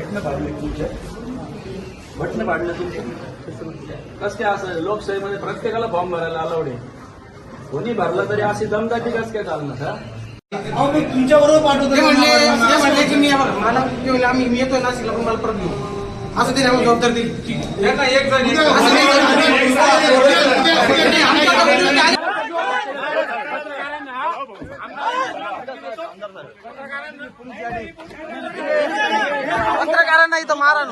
बटणं पाडले तुमचे? बटणं पाडले तुमचे? कस काय असं लोकशाहीमध्ये प्रत्येकाला फॉर्म भरायला अलाउड आहे? कोणी भरला तरी अशी दमदाटी कस काय चालणार हा? अहो मी तुमच्या बरोबर पाठवतो. ते म्हणले ते म्हणले की मी बघा, मला ते म्हणले आम्ही मी येतोय पण मला परत घेऊ असं ते आम्हाला जबाबदार दिली. एक जण एक असं नाही करायचं. नाही, आमच्या government मध्ये पत्रकारांना इथं मारा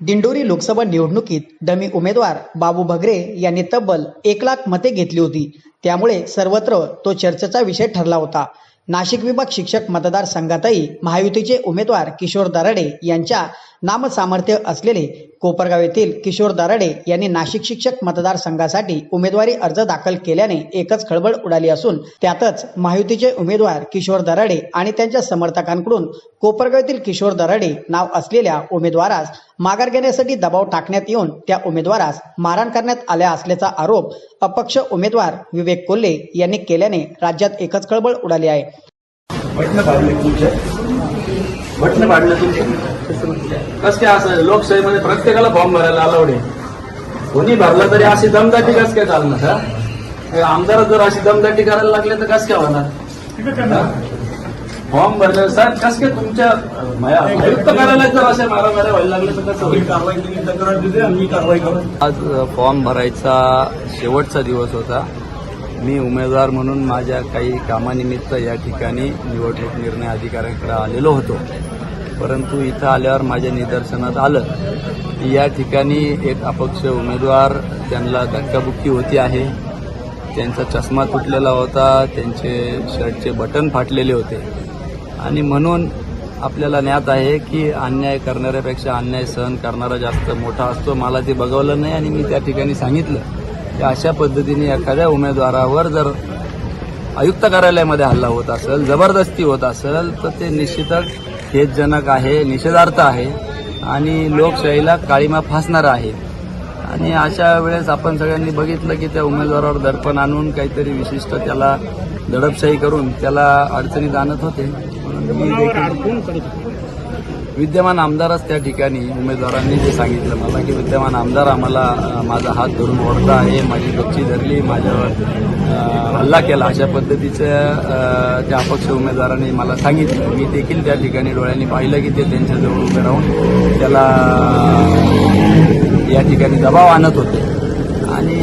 दिंडोरी लोकसभा निवडणुकीत डमी उमेदवार बाबू भगरे यांनी तब्बल एक लाख मते घेतली होती. त्यामुळे सर्वत्र तो चर्चेचा विषय ठरला होता. नाशिक विभाग शिक्षक मतदारसंघातही महायुतीचे उमेदवार किशोर दराडे यांच्या नामसामर्थ्य असलेले कोपरगाव येथील किशोर दराडे यांनी नाशिक शिक्षक मतदारसंघासाठी उमेदवारी अर्ज दाखल केल्याने एकच खळबळ उडाली असून त्यातच महायुतीचे उमेदवार किशोर दराडे आणि त्यांच्या समर्थकांकडून कोपरगाव येथील किशोर दराडे नाव असलेल्या उमेदवारास माघार घेण्यासाठी दबाव टाकण्यात येऊन त्या उमेदवारास मारहाण करण्यात आल्या असल्याचा आरोप अपक्ष उमेदवार विवेक कोल्हे यांनी केल्याने राज्यात एकच खळबळ उडाली आहे. बटणं पाडलं तुमचे कस काय असं लोकशाहीमध्ये प्रत्येकाला फॉर्म भरायला अलावड आहे? कोणी भरला तरी अशी दमदाटी कस काय चालणार आमदार जर अशी दमदाटी करायला लागले तर कस काय होणार? फॉर्म भरले साहेब कस काय तुमच्या आयुक्त कार्यालयात जर असे मारामाऱ्या व्हायला लागले तर कसं होईल? कारवाई केली तक्रार दिली आम्ही मी कारवाई करू आज फॉर्म भरायचा शेवटचा दिवस होता. मी उमेदवार म्हणून माझ्या काही कामानिमित्त या ठिकाणी निवडणूक निर्णय अधिकाऱ्यांकडे आलेलो होतो. परंतु इथं आल्यावर माझ्या निदर्शनात आलं की या ठिकाणी एक अपक्ष उमेदवार त्यांना धक्काबुक्की होती आहे. त्यांचा चष्मा तुटलेला होता त्यांचे शर्टचे बटन फाटलेले होते. आणि म्हणून आपल्याला ज्ञात आहे की अन्याय करणाऱ्यापेक्षा अन्याय सहन करणारा जास्त मोठा असतो. मला ते बघवलं नाही आणि मी त्या ठिकाणी सांगितलं. की अशा पद्धतीने एखाद्या उमेदवारावर जर आयुक्त कार्यालयामध्ये हल्ला होत असेल जबरदस्ती होत असेल तर ते निश्चितच खेदजनक आहे निषेधार्थ आहे आणि लोकशाहीला काळीमा फासणारं आहे. आणि अशा वेळेस आपण सगळ्यांनी बघितलं की त्या उमेदवारावर दर्पण आणून काहीतरी विशिष्ट त्याला दडपशाही करून त्याला अडचणीत आणत होते. म्हणून मी देखील विद्यमान आमदारच त्या ठिकाणी उमेदवारांनी जे सांगितलं मला की विद्यमान आमदार आम्हाला माझा हात धरून ओढता आहे माझी गच्ची धरली माझ्यावर हल्ला केला अशा पद्धतीचं त्या अपक्ष उमेदवारांनी मला सांगितलं. मी देखील त्या ठिकाणी डोळ्यांनी पाहिलं की ते त्यांच्याजवळ उभे राहून त्याला या ठिकाणी दबाव आणत होते. आणि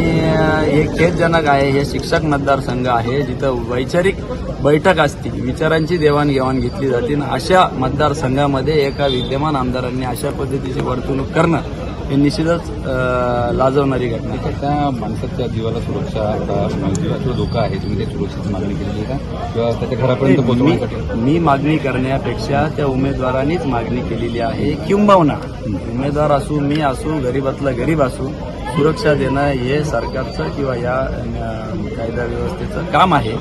हे खेदजनक आहे हे शिक्षक मतदारसंघ आहे जिथं वैचारिक बैठक असते. विचारांची देवाणघेवाण घेतली जाते अशा मतदारसंघामध्ये एका विद्यमान आमदारांनी अशा पद्धतीची वर्तणूक करणं हे निश्चितच लाजवणारी घटना त्या माणसाच्या जीवाला सुरक्षा आता जीवाचा धोका आहे. तुम्ही त्या सुरक्षेची मागणी केलेली आहे का? किंवा त्याच्या घरापर्यंत पोहोचवण्यासाठी मी मी मागणी करण्यापेक्षा त्या उमेदवारांनीच मागणी केलेली आहे. किंबहुना उमेदवार असू मी असू गरीबातला गरीब असू सुरक्षा देणं हे सरकारचं किंवा या कायदा व्यवस्थेचं काम आहे.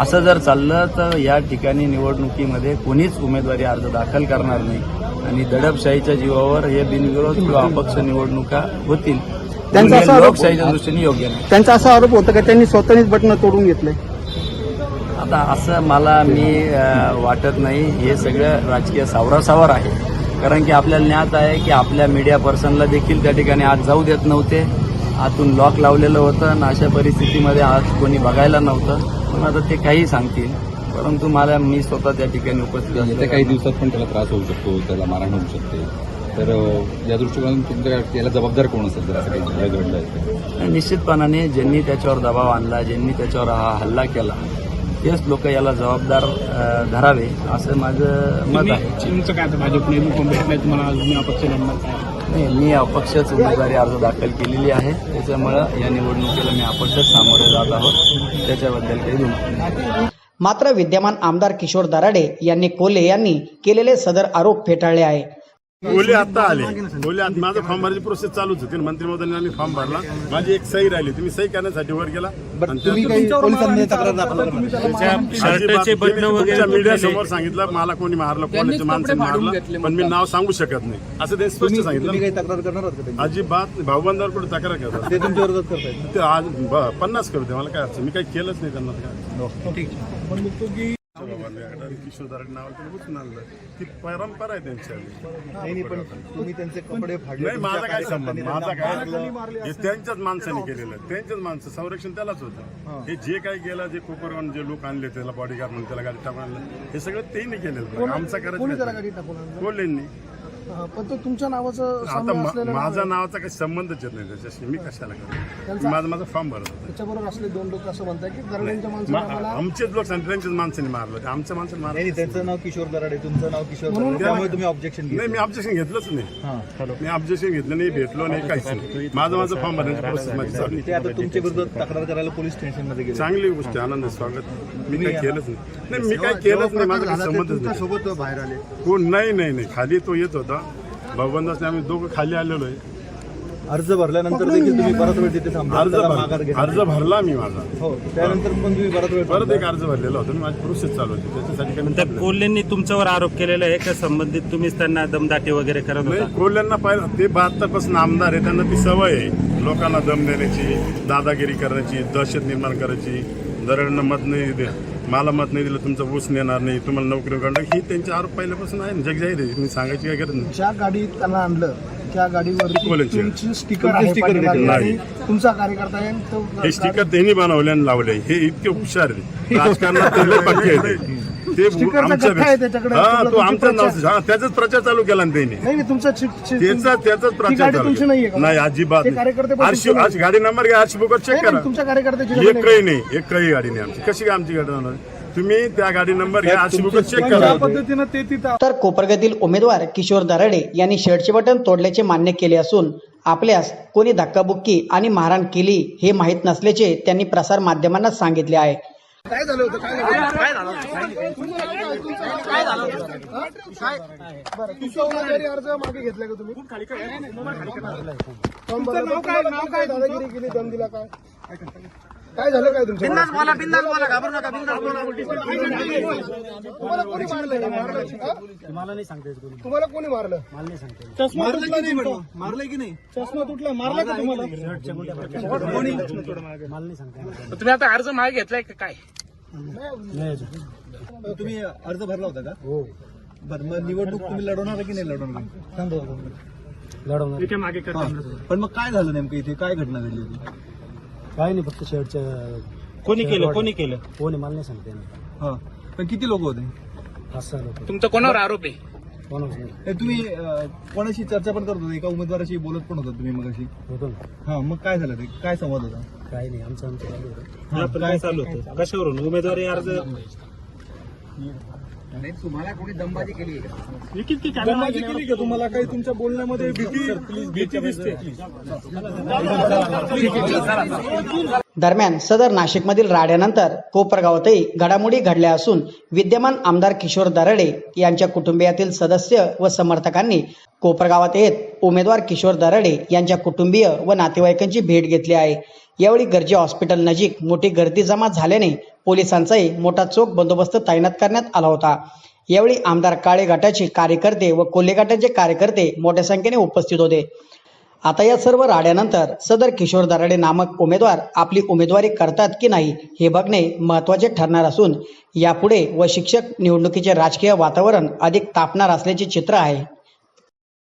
असं जर चाललं तर या ठिकाणी निवडणुकीमध्ये कोणीच उमेदवारी अर्ज दाखल करणार नाही. आणि दडपशाहीच्या जीवावर हे बिनविरोध किंवा अपक्ष निवडणुका होतील. त्यांचा लोकशाहीच्या दृष्टीने योग्य नाही. त्यांचा असा आरोप होता का? त्यांनी स्वतःनीच बटणं तोडून घेतले आता असं मला मी वाटत नाही. हे सगळं राजकीय सावरासावर आहे. कारण की आपल्याला ज्ञात आहे की आपल्या मीडिया पर्सनला देखील त्या ठिकाणी आज जाऊ देत नव्हते. आतून लॉक लावलेलं होतं आणि अशा परिस्थितीमध्ये आज कोणी बघायला नव्हतं. पण आता ते काही सांगतील. परंतु मला मी स्वतः त्या ठिकाणी उपस्थित येत्या असल्याचं काही दिवसात पण त्याला त्रास होऊ शकतो त्याला मारहाण होऊ शकते. तर या दृष्टिकोनातून तुमच्या याला जबाबदार कोण असेल जर असं काही घडलं निश्चितपणाने ज्यांनी त्याच्यावर दबाव आणला ज्यांनी त्याच्यावर हा हल्ला केला तेच लोक याला जबाबदार धरावे असं माझं मत आहे. तुमचं काय भाजपने भेटलाय तुम्हाला तुम्ही अपक्ष लढणार काय? नाही मी अपक्षच उमेदवारी अर्ज दाखल केलेली आहे. त्याच्यामुळं या निवडणुकीला मी अपक्षच सामोरे जात आहोत. त्याच्याबद्दल काही मात्र विद्यमान आमदार किशोर दराडे यांनी कोल्हे यांनी केलेले सदर आरोप फेटाळले आहे. ओले आता आले. ओले आता माझं फॉर्म भरायची प्रोसेस चालूच होती मंत्री महोदयांनी फॉर्म भरला. माझी एक सही राहिली. तुम्ही सही करण्यासाठी वर गेला. मीडिया समोर सांगितलं मला कोणी मारलं कोणाच्या माणसाने मारलं. पण मी नाव सांगू शकत नाही. असं ते स्पष्ट सांगितलं. अजिबात भाऊबंदावर कुठे तक्रार करतात आज पन्नास करते मला काय अडचण? मी काही केलंच नाही त्यांना काय? नावाला त्याला उचलून आणलं. ती परंपरा आहे त्यांची नाही नाही, पण तुम्ही त्यांचे कपडे फाडले नाही माझा काय संबंध? माझा काय हे त्यांच्याच माणसाने केलेलं. त्यांच्याच माणसं. संरक्षण त्यालाच होतं. हे. जे काही गेलं जे कोपरगाव जे लोक आणले त्याला बॉडीगार्ड म्हणून त्याला गाडी टाकून आणलं हे सगळं त्यांनी केलेलं. आमचा करायचं कोल्हेंनी. पण तो तुमच्या नावाचं आता साम्य मा- असलेलं नाव माझा आहे. नावाचा काही संबंधच येत नाही त्याच्याशी. मी कशाला करू त्यांचा- माझा माझा फॉर्म भरत होता. त्याच्याबरोबर असले दोन लोक असं म्हणतात की दरम्यानच्या माणसाला मा- आम्हाला आमचेच लोक सांगतात त्यांच्याच माणसाने मारलं ते आमच्या माणसाने मारलं नाही त्यांचं नाव किशोर दराडे तुमचं नाव किशोर दराडे त्यामुळे तुम्ही ऑब्जेक्शन नाही मी ऑब्जेक्शन घेतलंच नाही. मी ऑब्जेक्शन घेतलं नाही भेटलो नाही काहीच नाही. माझं माझं फॉर्म भरण्याची प्रोसेस माझी चालू आहे. ते आता तुमच्या विरुद्ध तक्रार करायला पोलीस स्टेशनमध्ये गेले. चांगली गोष्ट आहे, आनंद आहे, स्वागत. मी काही केलंच नाही. नाही मी काही केलंच नाही माझा काही संबंधच नाही. सोबत बाहेर आले. कोण? नाही नाही नाही. खाली तो येत होता. भाऊबंदासने आम्ही दोघं खाली आलेलो आहे. अर्ज भरल्यानंतर देखील तुम्ही परत वेळ तिथे थांबला. अर्ज त्याला माघार भर घेतला. अर्ज भरला मी माझा. हो त्यानंतर पण तुम्ही परत वेळ परत एक अर्ज भरलेला होता. आणि माझी प्रोसेस चालू होती. त्याच्यासाठी काही. कोल्हेंनी तुमच्यावर आरोप केलेला आहे का? संबंधित तुम्हीच त्यांना दमदाटी वगैरे करत होता? नाही कोल्ह्यांना पाहिलं ते बहात्तरपासून आमदार आहे. त्यांना ती सवय आहे. लोकांना दम देण्याची दादागिरी करण्याची दहशत निर्माण करायची दरडनं मत नाही दे मला मत नाही दिलं तुमचं ऊस नेणार नाही तुम्हाला नोकरी काढणार ही त्यांचे आरोप पहिल्यापासून आहे ना जगजाहीर आहे. मी सांगायची काय गरज नाही. ज्या गाडीत त्यांना आणलं त्या कोल्ह्यांची. तुमची स्टिकर तुमची आहे sticker पाठीमागे नाही. आणि तुमचा कार्यकर्ता आहे तो हे स्टिकर त्यांनी बनवले आणि लावले. हे इतके हुशार आहे राजकारणात ते लय पक्के आहेत. ते स्टिकरचा आमच्या गठ्ठा आहे त्याच्याकडे. हा तुला तो तुमची आमचा नाव प्रचार- हा त्याचाच प्रचार चालू केला ना त्यांनी नाही नाही, तुमचा त्याचा त्याचाच ती प्रचार गाडी चालू तुमची केला. नाहीये का? नाही अजिबात ते नाही. कार्यकर्ते पण आरशी तुमचे आज गाडी नंबर घ्या आरशी बुकवर चेक नाही, नाही, करा तुमच्या कार्यकर्त्याची गाडी एकही नाही एकही गाडी नाही आमची कशी काय आमची गाडी तुम्ही त्या गाडी नंबर घ्या बुकवर चेक करा ज्या पद्धतीनं ते तिथं तर कोपरगातील उमेदवार किशोर दराडे यांनी शर्टचे बटन तोडल्याचे मान्य केले असून आपल्यास कोणी धक्काबुक्की आणि मारहाण केली हे माहीत नसल्याचे त्यांनी प्रसार माध्यमांना सांगितले आहे काय झालं होतं? काय झालं काय झालं काय झालं काय बरं. तुमचा उमेदवारी अर्ज मागे घेतला का तुम्ही. नाव काय? नाव काय? दादागिरी केली दम दिला काय? काय झालं काय तुमच्या बिंदास बोला बिंदास बोला घाबरू नका बिंदास बोला. तुम्हाला कोणी मारलं मारलं मला नाही सांगता तुम्हाला कोणी मारलं? मला नाही सांगता चष्मा तुटला नाही तुमचा? मारलंय की नाही. चष्मा तुटला मारला का तुम्हाला? तुम्ही आता अर्ज मागे घेतलाय का काय? तुम्ही अर्ज भरला होता का? हो. बरं मग निवडणूक तुम्ही लढवणार की नाही लढवणार? मागे हा. पण मग काय झालं नेमकं इथे? काय घटना घडली होती? काय नाही फक्त शर्टचं कोणी केलं? कोणी केलं? कोण मला नाही सांगते ना हा. पण किती लोक होते? लोक. तुमचा कोणावर आरोप आहे? कोणाच नाही. हे तुम्ही अं, कोणाशी चर्चा पण करत होते? एका उमेदवाराशी बोलत पण होता तुम्ही मग अशी होतो ना. हा मग काय झालं ते? काय संवाद होता? काय नाही आमचं आमचं चालू होतं. हा, पण काय चालू होतं? कशावरून? उमेदवारी अर्ज? दंबाजी केली का तुम्हाला काही तुमच्या बोलण्यामध्ये भीती भीती दिसते दरम्यान सदर नाशिकमधील राड्यानंतर कोपरगावातही घडामोडी घडल्या असून विद्यमान आमदार किशोर दराडे यांच्या कुटुंबियातील सदस्य व समर्थकांनी कोपरगावात येत उमेदवार किशोर दराडे यांच्या कुटुंबीय व नातेवाईकांची भेट घेतली आहे यावेळी गर्जे हॉस्पिटल नजीक मोठी गर्दी जमा झाल्याने पोलिसांचाही मोठा चोख बंदोबस्त तैनात करण्यात आला होता. यावेळी आमदार काळे गटाचे कार्यकर्ते व कोल्हे गटाचे कार्यकर्ते मोठ्या संख्येने उपस्थित होते. आता या सर्व राड्यानंतर सदर किशोर दराडे नामक उमेदवार आपली उमेदवारी करतात की नाही हे बघणे महत्त्वाचे ठरणार असून यापुढे व शिक्षक निवडणुकीचे राजकीय वातावरण अधिक तापणार असल्याचे चित्र आहे.